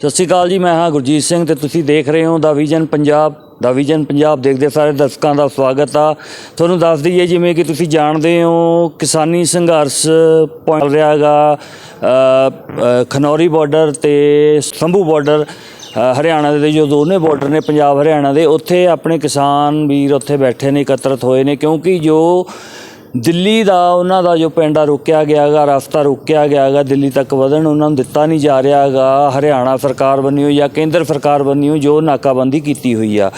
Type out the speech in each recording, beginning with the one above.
ਸਤਿ ਸ਼੍ਰੀ ਅਕਾਲ ਜੀ, ਮੈਂ ਹਾਂ ਗੁਰਜੀਤ ਸਿੰਘ ਤੇ ਤੁਸੀਂ ਦੇਖ ਰਹੇ ਹੋ the vision Punjab, the vision Punjab ਦੇਖਦੇ ਸਾਰੇ ਦਰਸ਼ਕਾਂ ਦਾ ਸਵਾਗਤ ਆ। ਤੁਹਾਨੂੰ ਦੱਸ ਦਈਏ ਜਿਵੇਂ ਕਿ ਤੁਸੀਂ ਜਾਣਦੇ ਹੋ ਕਿਸਾਨੀ ਸੰਘਰਸ਼ ਚੱਲ ਰਿਹਾ ਹੈਗਾ ਖਨੌਰੀ ਬਾਰਡਰ ਤੇ ਸੰਭੂ ਬਾਰਡਰ ਹਰਿਆਣਾ ਦੇ ਜੋ ਦੋਨੇ ਬਾਰਡਰ ਨੇ, ਪੰਜਾਬ ਹਰਿਆਣਾ ਦੇ, ਉੱਥੇ ਆਪਣੇ ਕਿਸਾਨ ਵੀਰ ਉੱਥੇ ਬੈਠੇ ਨੇ, ਇਕੱਤਰਤ ਹੋਏ ਨੇ, ਕਿਉਂਕਿ ਜੋ ਦਿੱਲੀ ਦਾ, ਉਹਨਾਂ ਦਾ ਜੋ ਪਿੰਡ ਆ, ਰੋਕਿਆ ਗਿਆ ਹੈਗਾ, ਰਸਤਾ ਰੋਕਿਆ ਗਿਆ ਹੈਗਾ, ਦਿੱਲੀ ਤੱਕ ਵਧਣ ਉਹਨਾਂ ਨੂੰ ਦਿੱਤਾ ਨਹੀਂ ਜਾ ਰਿਹਾ ਹੈਗਾ। ਹਰਿਆਣਾ ਸਰਕਾਰ ਵੱਲੋਂ ਜਾਂ ਕੇਂਦਰ ਸਰਕਾਰ ਵੱਲੋਂ ਜੋ ਨਾਕਾਬੰਦੀ ਕੀਤੀ ਹੋਈ ਆ।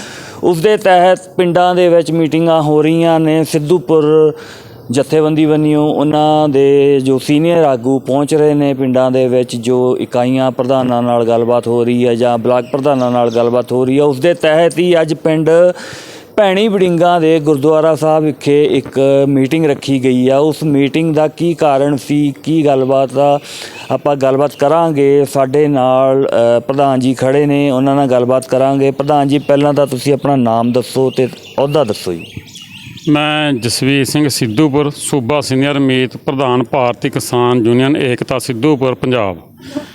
ਉਸ ਦੇ ਤਹਿਤ ਪਿੰਡਾਂ ਦੇ ਵਿੱਚ ਮੀਟਿੰਗਾਂ ਹੋ ਰਹੀਆਂ ਨੇ। ਸਿੱਧੂਪੁਰ ਜਥੇਬੰਦੀ ਵੱਲੋਂ ਉਹਨਾਂ ਦੇ ਜੋ ਸੀਨੀਅਰ ਆਗੂ ਪਹੁੰਚ ਰਹੇ ਨੇ ਪਿੰਡਾਂ ਦੇ ਵਿੱਚ, ਜੋ ਇਕਾਈਆਂ ਪ੍ਰਧਾਨਾਂ ਨਾਲ ਗੱਲਬਾਤ ਹੋ ਰਹੀ ਹੈ ਜਾਂ ਬਲਾਕ ਪ੍ਰਧਾਨਾਂ ਨਾਲ ਗੱਲਬਾਤ ਹੋ ਰਹੀ ਹੈ। ਉਸ ਦੇ ਤਹਿਤ ਹੀ ਅੱਜ ਪਿੰਡ ਭੈਣੀ ਬੜਿੰਗਾ ਦੇ ਗੁਰਦੁਆਰਾ ਸਾਹਿਬ ਵਿਖੇ ਇੱਕ ਮੀਟਿੰਗ ਰੱਖੀ ਗਈ ਆ। ਉਸ ਮੀਟਿੰਗ ਦਾ ਕੀ ਕਾਰਨ ਸੀ, ਕੀ ਗੱਲਬਾਤ ਆ ਆਪਾਂ ਗੱਲਬਾਤ ਕਰਾਂਗੇ। ਸਾਡੇ ਨਾਲ ਪ੍ਰਧਾਨ ਜੀ ਖੜੇ ਨੇ, ਉਹਨਾਂ ਨਾਲ ਗੱਲਬਾਤ ਕਰਾਂਗੇ। ਪ੍ਰਧਾਨ ਜੀ, ਪਹਿਲਾਂ ਤਾਂ ਤੁਸੀਂ ਆਪਣਾ ਨਾਮ ਦੱਸੋ ਤੇ ਅਹੁਦਾ ਦੱਸੋ ਜੀ। ਮੈਂ ਜਸਵੀਰ ਸਿੰਘ ਸਿੱਧੂਪੁਰ, ਸੂਬਾ ਸੀਨੀਅਰ ਮੀਤ ਪ੍ਰਧਾਨ ਭਾਰਤੀ ਕਿਸਾਨ ਯੂਨੀਅਨ ਏਕਤਾ ਸਿੱਧੂਪੁਰ, ਪੰਜਾਬ।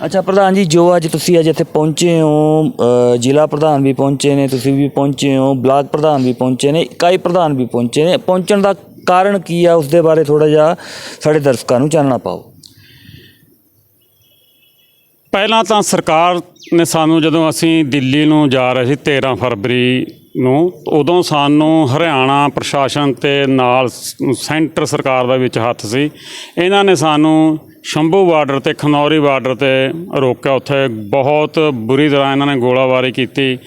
ਅੱਛਾ ਪ੍ਰਧਾਨ ਜੀ ਜੋ ਅੱਜ ਤੁਸੀਂ ਅੱਜ ਇੱਥੇ ਪਹੁੰਚੇ ਹੋ ਅ, ਜ਼ਿਲ੍ਹਾ ਪ੍ਰਧਾਨ ਵੀ ਪਹੁੰਚੇ ਨੇ ਤੁਸੀਂ ਵੀ ਪਹੁੰਚੇ ਹੋ ਬਲਾਕ ਪ੍ਰਧਾਨ ਵੀ ਪਹੁੰਚੇ ਨੇ ਇਕਾਈ ਪ੍ਰਧਾਨ ਵੀ ਪਹੁੰਚੇ ਨੇ ਪਹੁੰਚਣ ਦਾ ਕਾਰਨ ਕੀ ਆ? ਉਸ ਦੇ ਬਾਰੇ ਥੋੜਾ ਜਿਹਾ ਸਾਡੇ ਦਰਸ਼ਕਾਂ ਨੂੰ ਜਾਣਨਾ ਪਾਓ। ਪਹਿਲਾਂ ਤਾਂ ਸਰਕਾਰ ਨੇ ਸਾਨੂੰ ਜਦੋਂ ਅਸੀਂ ਦਿੱਲੀ ਨੂੰ ਜਾ ਰਹੇ ਸੀ 13 ਫਰਵਰੀ ਨੂੰ ਉਦੋਂ ਸਾਨੂੰ ਹਰਿਆਣਾ ਪ੍ਰਸ਼ਾਸਨ ਤੇ ਨਾਲ ਸ- ਸੈਂਟਰ ਸਰਕਾਰ ਦਾ ਵਿੱਚ ਹੱਥ ਸੀ। ਇਹਨਾਂ ਨੇ ਸਾਨੂੰ ਸ਼ੰਭੂ ਬਾਰਡਰ ਤੇ, ਖਨੌਰੀ ਬਾਰਡਰ ਤੇ ਰੋਕਿਆ। ਉੱਥੇ ਬਹੁਤ ਬੁਰੀ ਤਰ੍ਹਾਂ ਇਹਨਾਂ ਨੇ ਗੋਲਾਬਾਰੀ ਕੀਤੀ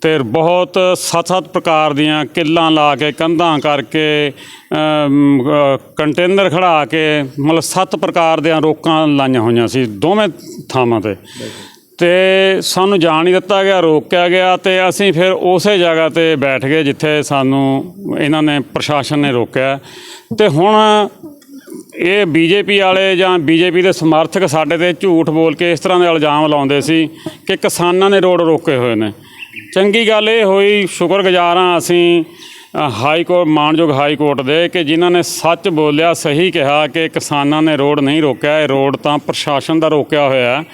ਤੇ ਬਹੁਤ ਸੱਤ-ਸੱਤ ਪ੍ਰਕਾਰ ਦੀਆਂ ਕਿੱਲਾਂ ਲਾ ਕੇ, ਕੰਧਾਂ ਕਰਕੇ ਕੰਟੇਨਰ ਖੜਾ ਕੇ, ਮਤਲਬ ਸੱਤ ਪ੍ਰਕਾਰ ਦੀਆਂ ਰੋਕਾਂ ਲਾਈਆਂ ਹੋਈਆਂ ਸੀ ਦੋਵੇਂ ਥਾਵਾਂ ਤੇ। ਤੇ ਸਾਨੂੰ ਜਾਣ ਨਹੀਂ ਦਿੱਤਾ ਗਿਆ, ਰੋਕਿਆ ਗਿਆ ਤੇ ਅਸੀਂ ਫਿਰ ਉਸੇ ਜਗ੍ਹਾ ਤੇ ਬੈਠ ਗਏ ਜਿੱਥੇ ਸਾਨੂੰ ਇਹਨਾਂ ਨੇ, ਪ੍ਰਸ਼ਾਸਨ ਨੇ ਰੋਕਿਆ। ਤੇ ਹੁਣ ਇਹ ਬੀਜੇਪੀ ਵਾਲੇ ਜਾਂ ਬੀਜੇਪੀ ਦੇ ਸਮਰਥਕ ਸਾਡੇ ਤੇ ਝੂਠ ਬੋਲ ਕੇ ਇਸ ਤਰ੍ਹਾਂ ਦੇ ਇਲਜ਼ਾਮ ਲਾਉਂਦੇ ਸੀ ਕਿ ਕਿਸਾਨਾਂ ਨੇ ਰੋਡ ਰੋਕੇ ਹੋਏ ਨੇ। ਚੰਗੀ ਗੱਲ ਇਹ ਹੋਈ, ਸ਼ੁਕਰਗੁਜ਼ਾਰ ਹਾਂ ਅਸੀਂ ਹਾਈ ਕੋਰਟ ਮਾਨਯੋਗ ਹਾਈ ਕੋਰਟ ਦੇ ਕਿ ਜਿਨ੍ਹਾਂ ਨੇ ਸੱਚ ਬੋਲਿਆ, ਸਹੀ ਕਿਹਾ ਕਿ ਕਿਸਾਨਾਂ ਨੇ ਰੋਡ ਨਹੀਂ ਰੋਕਿਆ, ਇਹ ਰੋਡ ਤਾਂ ਪ੍ਰਸ਼ਾਸਨ ਦਾ ਰੋਕਿਆ ਹੋਇਆ। ਹੈ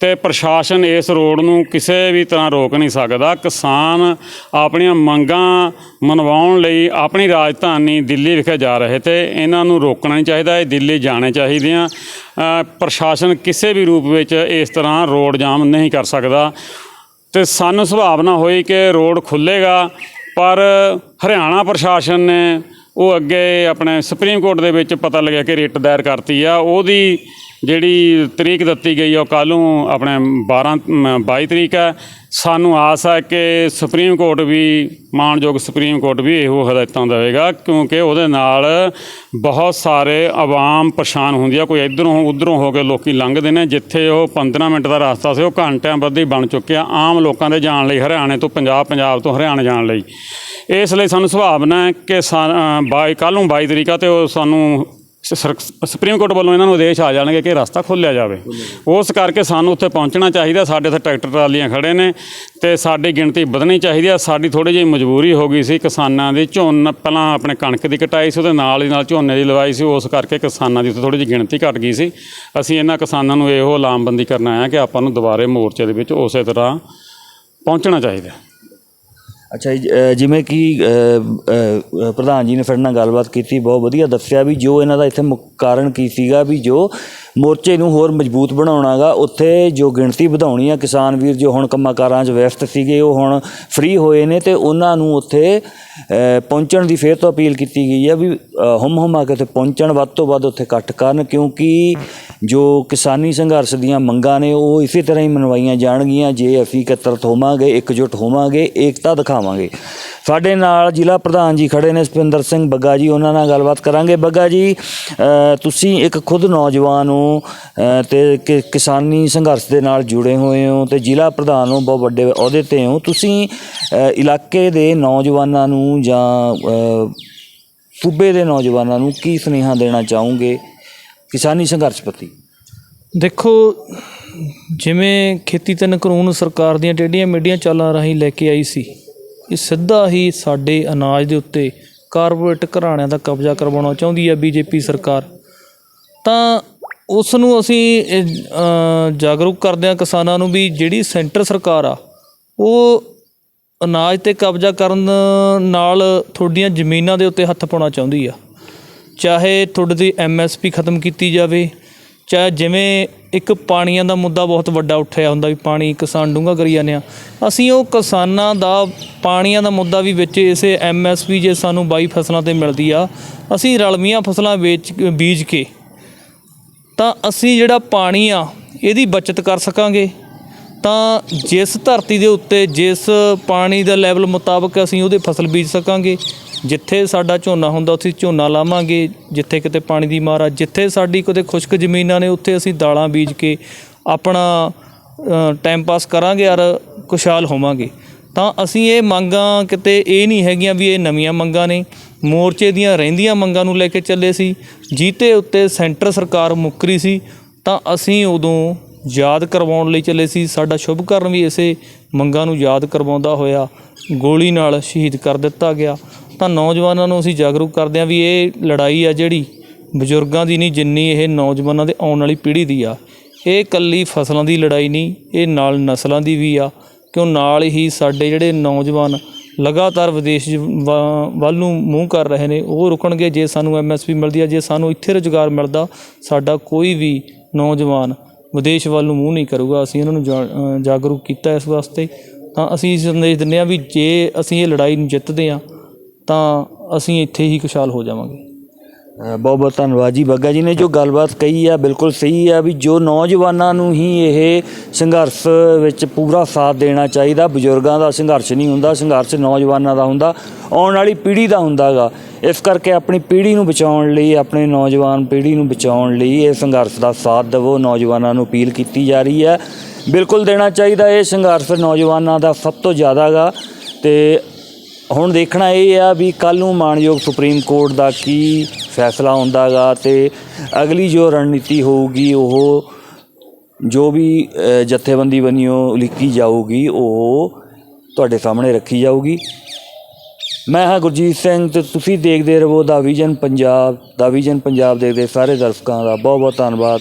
ਤੇ ਪ੍ਰਸ਼ਾਸਨ ਇਸ ਰੋਡ ਨੂੰ ਕਿਸੇ ਵੀ ਤਰ੍ਹਾਂ ਰੋਕ ਨਹੀਂ ਸਕਦਾ। ਕਿਸਾਨ ਆਪਣੀਆਂ ਮੰਗਾਂ ਮਨਵਾਉਣ ਲਈ ਆਪਣੀ ਰਾਜਧਾਨੀ ਦਿੱਲੀ ਵਿਖੇ ਜਾ ਰਹੇ ਤੇ ਇਹਨਾਂ ਨੂੰ ਰੋਕਣਾ ਨਹੀਂ ਚਾਹੀਦਾ, ਇਹ ਦਿੱਲੀ ਜਾਣੇ ਚਾਹੀਦੇ ਆ ਪ੍ਰਸ਼ਾਸਨ ਕਿਸੇ ਵੀ ਰੂਪ ਵਿੱਚ ਇਸ ਤਰ੍ਹਾਂ ਰੋਡ ਜਾਮ ਨਹੀਂ ਕਰ ਸਕਦਾ। ਤੇ ਸਾਨੂੰ ਸੁਭਾਵਨਾ ਹੋਈ ਕਿ ਰੋਡ ਖੁੱਲੇਗਾ ਪਰ ਹਰਿਆਣਾ ਪ੍ਰਸ਼ਾਸਨ ਨੇ ਉਹ ਅੱਗੇ ਆਪਣੇ ਸੁਪਰੀਮ ਕੋਰਟ ਦੇ ਵਿੱਚ ਪਤਾ ਲੱਗਿਆ ਕਿ ਰਿਟ ਦਾਇਰ ਕਰਤੀ ਆ। ਉਹਦੀ ਜਿਹੜੀ ਤਰੀਕ ਦਿੱਤੀ ਗਈ ਉਹ ਕੱਲ੍ਹ ਨੂੰ ਆਪਣੇ 12 ਮ, 22 ਤਰੀਕ ਹੈ। ਸਾਨੂੰ ਆਸ ਹੈ ਕਿ ਸੁਪਰੀਮ ਕੋਰਟ ਵੀ ਮਾਨਯੋਗ ਸੁਪਰੀਮ ਕੋਰਟ ਵੀ ਇਹੋ ਹਦਾਇਤਾਂ ਦੇਵੇਗਾ ਕਿਉਂਕਿ ਉਹਦੇ ਨਾਲ ਬਹੁਤ ਸਾਰੇ ਆਵਾਮ ਪਰੇਸ਼ਾਨ ਹੁੰਦੀ ਆ। ਕੋਈ ਇਧਰੋਂ ਉਧਰੋਂ ਹੋ ਕੇ ਲੋਕੀ ਲੰਘਦੇ ਨੇ ਜਿੱਥੇ ਉਹ 15 ਮਿੰਟ ਦਾ ਰਸਤਾ ਸੀ ਉਹ ਘੰਟਿਆਂ ਬੱਧੀ ਬਣ ਚੁੱਕਿਆ ਆਮ ਲੋਕਾਂ ਦੇ ਜਾਣ ਲਈ ਹਰਿਆਣੇ ਤੋਂ ਪੰਜਾਬ ਪੰਜਾਬ ਤੋਂ ਹਰਿਆਣਾ ਜਾਣ ਲਈ। ਇਸ ਲਈ ਸਾਨੂੰ ਸੁਭਾਵਨਾ ਹੈ ਕਿ ਬਾਈ ਕੱਲ੍ਹ ਨੂੰ 22 ਤਰੀਕਾ ਤੇ ਉਹ ਸਾਨੂੰ ਸਰ- ਸੁਪਰੀਮ ਕੋਰਟ ਵੱਲੋਂ ਇਹਨਾਂ ਨੂੰ ਆਦੇਸ਼ ਆ ਜਾਣਗੇ ਕਿ ਰਸਤਾ ਖੋਲ੍ਹਿਆ ਜਾਵੇ। ਉਸ ਕਰਕੇ ਸਾਨੂੰ ਉੱਥੇ ਪਹੁੰਚਣਾ ਚਾਹੀਦਾ। ਸਾਡੇ ਇੱਥੇ ਟਰੈਕਟਰ ਟਰਾਲੀਆਂ ਖੜੇ ਨੇ ਤੇ ਸਾਡੀ ਗਿਣਤੀ ਵਧਣੀ ਚਾਹੀਦੀ ਆ। ਸਾਡੀ ਥੋੜੀ ਜਿਹੀ ਮਜਬੂਰੀ ਹੋ ਗਈ ਸੀ ਕਿਸਾਨਾਂ ਦੀ। ਝੋਨਾ ਪਹਿਲਾਂ ਆਪਣੇ ਕਣਕ ਦੀ ਕਟਾਈ ਸੀ, ਉਹਦੇ ਨਾਲ ਹੀ ਨਾਲ ਝੋਨੇ ਦੀ ਲਵਾਈ ਸੀ। ਉਸ ਕਰਕੇ ਕਿਸਾਨਾਂ ਦੀ ਉੱਥੇ ਥੋੜੀ ਜਿਹੀ ਗਿਣਤੀ ਘਟ ਗਈ ਸੀ। ਅਸੀਂ ਇਹਨਾਂ ਕਿਸਾਨਾਂ ਨੂੰ ਇਹੋ ਲਾਮਬੰਦੀ ਕਰਨ ਆਏ ਕਿ ਆਪਾਂ ਨੂੰ ਦੁਬਾਰੇ ਮੋਰਚੇ ਦੇ ਵਿੱਚ ਉਸੇ ਤਰ੍ਹਾਂ ਪਹੁੰਚਣਾ ਚਾਹੀਦਾ। ਅੱਛਾ ਜੀ, ਅ, ਜਿਵੇਂ ਕਿ ਪ੍ਰਧਾਨ ਜੀ ਨੇ ਸਾਡੇ ਨਾਲ ਗੱਲਬਾਤ ਕੀਤੀ ਬਹੁਤ ਵਧੀਆ ਦੱਸਿਆ ਵੀ ਜੋ ਇਹਨਾਂ ਦਾ ਇੱਥੇ ਮੁੱਖ ਕਾਰਨ ਕੀ ਸੀਗਾ ਵੀ ਜੋ ਮੋਰਚੇ ਨੂੰ ਹੋਰ ਮਜ਼ਬੂਤ ਬਣਾਉਣਾਗਾ। ਉੱਥੇ ਜੋ ਗਿਣਤੀ ਵਧਾਉਣੀ ਆ ਕਿਸਾਨ ਵੀਰ ਜੋ ਹੁਣ ਕੰਮਾਂ ਕਾਰਾਂ 'ਚ ਵਿਅਸਤ ਸੀਗੇ, ਉਹ ਹੁਣ ਫ੍ਰੀ ਹੋਏ ਨੇ ਤੇ ਉਹਨਾਂ ਨੂੰ ਉੱਥੇ ਪਹੁੰਚਣ ਦੀ ਫੇਰ ਤੋਂ ਅਪੀਲ ਕੀਤੀ ਗਈ ਆ ਵੀ ਹਮ ਹਮ ਆ ਕੇ ਉੱਥੇ ਪਹੁੰਚਣ, ਵੱਧ ਤੋਂ ਵੱਧ ਉੱਥੇ ਇਕੱਠ ਕਰਨ, ਕਿਉਂਕਿ ਜੋ ਕਿਸਾਨੀ ਸੰਘਰਸ਼ ਦੀਆਂ ਮੰਗਾਂ ਨੇ, ਉਹ ਇਸੇ ਤਰ੍ਹਾਂ ਹੀ ਮਨਵਾਈਆਂ ਜਾਣਗੀਆਂ। ਜੇ ਅਸੀਂ ਇਕੱਤਰਤ ਹੋਵਾਂਗੇ, ਇਕਜੁੱਟ ਹੋਵਾਂਗੇ, ਏਕਤਾ ਦਿਖਾਵਾਂਗੇ। ਸਾਡੇ ਨਾਲ ਜ਼ਿਲ੍ਹਾ ਪ੍ਰਧਾਨ ਜੀ ਖੜੇ ਨੇ ਸੁਪਿੰਦਰ ਸਿੰਘ ਬੱਗਾ ਜੀ, ਉਹਨਾਂ ਨਾਲ ਗੱਲਬਾਤ ਕਰਾਂਗੇ। ਬੱਗਾ ਜੀ ਤੁਸੀਂ ਇੱਕ ਖੁਦ ਨੌਜਵਾਨ ਹੋ ਅ, ਤੇ ਕਿ- ਕਿਸਾਨੀ ਸੰਘਰਸ਼ ਦੇ ਨਾਲ ਜੁੜੇ ਹੋਏ ਹੋ ਤੇ ਜ਼ਿਲ੍ਹਾ ਪ੍ਰਧਾਨ ਹੋ ਬਹੁਤ ਵੱਡੇ ਅਹੁਦੇ ਤੇ ਹੋ ਤੁਸੀਂ ਅ, ਇਲਾਕੇ ਦੇ ਨੌਜਵਾਨਾਂ ਨੂੰ ਜਾਂ ਅ, ਸੂਬੇ ਦੇ ਨੌਜਵਾਨਾਂ ਨੂੰ ਕੀ ਸੁਨੇਹਾ ਦੇਣਾ ਚਾਹੋਗੇ ਕਿਸਾਨੀ ਸੰਘਰਸ਼ ਪ੍ਰਤੀ? ਦੇਖੋ ਜਿਵੇਂ ਖੇਤੀ ਤਿੰਨ ਕਾਨੂੰਨ ਸਰਕਾਰ ਦੀਆਂ ਟੇਢੀਆਂ ਮੇਢੀਆਂ ਚਾਲਾਂ ਰਾਹੀਂ ਲੈ ਕੇ ਆਈ ਸੀ ਇਹ ਸਿੱਧਾ ਹੀ ਸਾਡੇ ਅਨਾਜ ਦੇ ਉੱਤੇ ਕਾਰਪੋਰੇਟ ਘਰਾਣਿਆਂ ਦਾ ਕਬਜ਼ਾ ਕਰਵਾਉਣਾ ਚਾਹੁੰਦੀ ਹੈ ਬੀਜੇਪੀ ਸਰਕਾਰ। ਤਾਂ ਉਸ ਨੂੰ ਅਸੀਂ ਜਾਗਰੂਕ ਕਰਦੇ ਹਾਂ ਕਿਸਾਨਾਂ ਨੂੰ ਵੀ ਜਿਹੜੀ ਸੈਂਟਰ ਸਰਕਾਰ ਆ, ਉਹ ਅਨਾਜ ਤੇ ਕਬਜ਼ਾ ਕਰਨ ਨਾਲ ਤੁਹਾਡੀਆਂ ਜ਼ਮੀਨਾਂ ਦੇ ਉੱਤੇ ਹੱਥ ਪਾਉਣਾ ਚਾਹੁੰਦੀ ਆ। ਚਾਹੇ ਤੁਹਾਡੀ ਦੀ ਐਮਐਸਪੀ ਖਤਮ ਕੀਤੀ ਜਾਵੇ, ਚਾਹੇ ਜਿਵੇਂ ਇੱਕ ਪਾਣੀਆਂ ਦਾ ਮੁੱਦਾ ਬਹੁਤ ਵੱਡਾ ਉੱਠਿਆ ਹੁੰਦਾ ਵੀ ਪਾਣੀ ਕਿਸਾਨ ਡੂੰਘਾ ਕਰੀ ਜਾਂਦੇ ਆ, ਅਸੀਂ ਉਹ ਕਿਸਾਨਾਂ ਦਾ ਪਾਣੀਆਂ ਦਾ ਮੁੱਦਾ ਵੀ ਵਿੱਚ ਇਸੇ ਐਮਐਸਪੀ ਜੇ ਸਾਨੂੰ 22 ਫਸਲਾਂ ਤੇ ਮਿਲਦੀ ਆ, ਅਸੀਂ ਰਲਮੀਆਂ ਫਸਲਾਂ ਵੇਚ ਬੀਜ ਕੇ ਤਾਂ ਅਸੀਂ ਜਿਹੜਾ ਪਾਣੀ ਆ, ਇਹਦੀ ਬਚਤ ਕਰ ਸਕਾਂਗੇ। ਤਾਂ ਜਿਸ ਧਰਤੀ ਦੇ ਉੱਤੇ, ਜਿਸ ਪਾਣੀ ਦਾ ਲੈਵਲ ਮੁਤਾਬਕ ਅਸੀਂ ਉਹਦੇ ਫਸਲ ਬੀਜ ਸਕਾਂਗੇ, ਜਿੱਥੇ ਸਾਡਾ ਝੋਨਾ ਹੁੰਦਾ, ਉੱਥੇ ਝੋਨਾ ਲਾਵਾਂਗੇ, ਜਿੱਥੇ ਕਿਤੇ ਪਾਣੀ ਦੀ ਮਾਰ ਆ, ਜਿੱਥੇ ਸਾਡੀ ਕਿਤੇ ਖੁਸ਼ਕ ਜ਼ਮੀਨਾਂ ਨੇ, ਉੱਥੇ ਅਸੀਂ ਦਾਲਾਂ ਬੀਜ ਕੇ ਆਪਣਾ ਟਾਈਮ ਪਾਸ ਕਰਾਂਗੇ ਔਰ ਖੁਸ਼ਹਾਲ ਹੋਵਾਂਗੇ। ਤਾਂ ਅਸੀਂ ਇਹ ਮੰਗਾਂ ਕਿਤੇ ਇਹ ਨਹੀਂ ਹੈਗੀਆਂ ਵੀ ਇਹ ਨਵੀਆਂ ਮੰਗਾਂ ਨੇ। ਮੋਰਚੇ ਦੀਆਂ ਰਹਿੰਦੀਆਂ ਮੰਗਾਂ ਨੂੰ ਲੈ ਕੇ ਚੱਲੇ ਸੀ। ਜੀਤੇ ਉੱਤੇ ਸੈਂਟਰ ਸਰਕਾਰ ਮੁੱਕਰੀ ਸੀ। ਤਾਂ ਅਸੀਂ ਉਦੋਂ ਯਾਦ ਕਰਵਾਉਣ ਲਈ ਚੱਲੇ ਸੀ। ਸਾਡਾ ਸ਼ੁਭਕਰਨ ਵੀ ਇਸੇ ਮੰਗਾਂ ਨੂੰ ਯਾਦ ਕਰਵਾਉਂਦਾ ਹੋਇਆ ਗੋਲੀ ਨਾਲ ਸ਼ਹੀਦ ਕਰ ਦਿੱਤਾ ਗਿਆ। ਤਾਂ ਨੌਜਵਾਨਾਂ ਨੂੰ ਅਸੀਂ ਜਾਗਰੂਕ ਕਰਦੇ ਹਾਂ ਵੀ ਇਹ ਲੜਾਈ ਆ ਜਿਹੜੀ ਬਜ਼ੁਰਗਾਂ ਦੀ ਨਹੀਂ, ਜਿੰਨੀ ਇਹ ਨੌਜਵਾਨਾਂ ਦੇ ਆਉਣ ਵਾਲੀ ਪੀੜ੍ਹੀ ਦੀ ਆ। ਇਹ ਕੱਲੀ ਫਸਲਾਂ ਦੀ ਲੜਾਈ ਨਹੀਂ, ਇਹ ਨਾਲ ਨਸਲਾਂ ਦੀ ਵੀ ਆ। ਕਿਉਂ ਨਾਲ ਹੀ ਸਾਡੇ ਜਿਹੜੇ ਨੌਜਵਾਨ ਲਗਾਤਾਰ ਵਿਦੇਸ਼ ਵ- ਵੱਲ ਨੂੰ ਮੂੰਹ ਕਰ ਰਹੇ ਨੇ, ਉਹ ਰੁਕਣਗੇ, ਜੇ ਸਾਨੂੰ ਐਮਐਸਪੀ ਮਿਲਦੀ ਆ, ਜੇ ਸਾਨੂੰ ਇੱਥੇ ਰੁਜ਼ਗਾਰ ਮਿਲਦਾ, ਸਾਡਾ ਕੋਈ ਵੀ ਨੌਜਵਾਨ ਵਿਦੇਸ਼ ਵੱਲ ਨੂੰ ਮੂੰਹ ਨਹੀਂ ਕਰੂਗਾ। ਅਸੀਂ ਇਹਨਾਂ ਨੂੰ ਜਾ- ਜਾਗਰੂਕ ਕੀਤਾ ਇਸ ਵਾਸਤੇ। ਤਾਂ ਅਸੀਂ ਸੰਦੇਸ਼ ਦਿੰਦੇ ਆ ਵੀ ਜੇ ਅਸੀਂ ਇਹ ਲੜਾਈ ਨੂੰ ਜਿੱਤਦੇ ਆ ਤਾਂ ਅਸੀਂ ਇੱਥੇ ਹੀ ਖੁਸ਼ਹਾਲ ਹੋ ਜਾਵਾਂਗੇ। ਬਹੁਤ ਬਹੁਤ ਧੰਨਵਾਦ ਜੀ। ਬੱਗਾ ਜੀ ਨੇ ਜੋ ਗੱਲਬਾਤ ਕਹੀ ਆ, ਬਿਲਕੁਲ ਸਹੀ ਆ ਵੀ ਜੋ ਨੌਜਵਾਨਾਂ ਨੂੰ ਹੀ ਇਹ ਸੰਘਰਸ਼ ਵਿੱਚ ਪੂਰਾ ਸਾਥ ਦੇਣਾ ਚਾਹੀਦਾ, ਬਜ਼ੁਰਗਾਂ ਦਾ ਸੰਘਰਸ਼ ਨਹੀਂ ਹੁੰਦਾ, ਸੰਘਰਸ਼ ਨੌਜਵਾਨਾਂ ਦਾ ਹੁੰਦਾ, ਆਉਣ ਵਾਲੀ ਪੀੜ੍ਹੀ ਦਾ ਹੁੰਦਾਗਾ। ਇਸ ਕਰਕੇ ਆਪਣੀ ਪੀੜ੍ਹੀ ਨੂੰ ਬਚਾਉਣ ਲਈ, ਆਪਣੇ ਨੌਜਵਾਨ ਪੀੜ੍ਹੀ ਨੂੰ ਬਚਾਉਣ ਲਈ ਇਹ ਸੰਘਰਸ਼ ਦਾ ਸਾਥ ਦੇਵੋ। ਨੌਜਵਾਨਾਂ ਨੂੰ ਅਪੀਲ ਕੀਤੀ ਜਾ ਰਹੀ ਹੈ। ਬਿਲਕੁਲ ਦੇਣਾ ਚਾਹੀਦਾ ਇਹ ਸੰਘਰਸ਼ ਨੌਜਵਾਨਾਂ ਦਾ ਸਭ ਤੋਂ ਜ਼ਿਆਦਾਗਾ। ਤੇ ਹੁਣ ਦੇਖਣਾ ਇਹ ਆ ਵੀ ਕੱਲ ਨੂੰ ਮਾਨਯੋਗ ਸੁਪਰੀਮ ਕੋਰਟ ਦਾ ਕੀ ਫੈਸਲਾ ਹੁੰਦਾਗਾ ਤੇ ਅਗਲੀ ਜੋ ਰਣਨੀਤੀ ਹੋਊਗੀ ਉਹ ਜੋ ਵੀ ਅ, ਜਥੇਬੰਦੀ ਬਣੀਓ ਲਿਖੀ ਜਾਊਗੀ ਉਹ ਤੁਹਾਡੇ ਸਾਹਮਣੇ ਰੱਖੀ ਜਾਊਗੀ। ਮੈਂ ਹਾਂ ਗੁਰਜੀਤ ਸਿੰਘ ਤੇ ਤੁਸੀਂ ਦੇਖਦੇ ਰਹੋ the vision Punjab the vision Punjab ਦੇਖਦੇ ਸਾਰੇ ਦਰਸ਼ਕਾਂ ਦਾ ਬਹੁਤ ਬਹੁਤ ਧੰਨਵਾਦ।